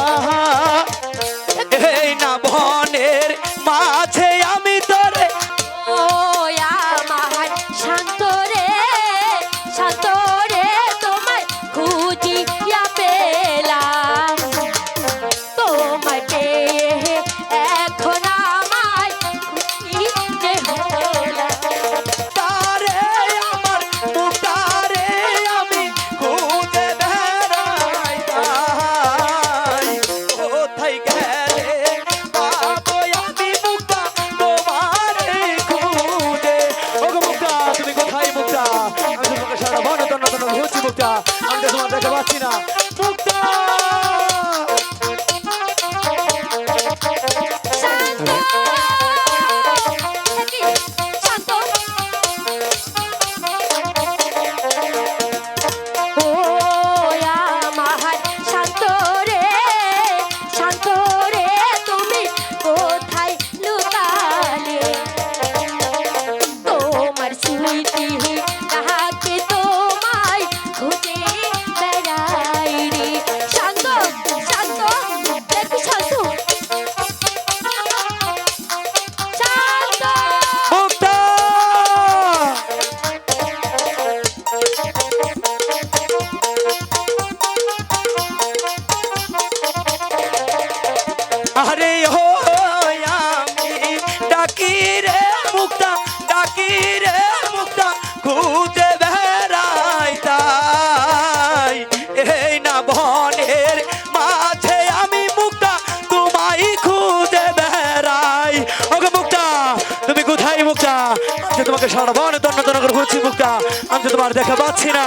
아. মুক্তা আমি তো তোমার দেখা পাচ্ছি না মুক্তা sweetie. ফকিরে তাই। এই না বনের মাঝে আমি মুক্তা, তোমায় খুঁজে বেড়াই। ওকে মুক্তা, তুমি কোথায় মুক্তা? তোমাকে সারা বনে তন্ন করে ঘুরছি মুক্তা। আমি তো তোমার দেখা পাচ্ছি না।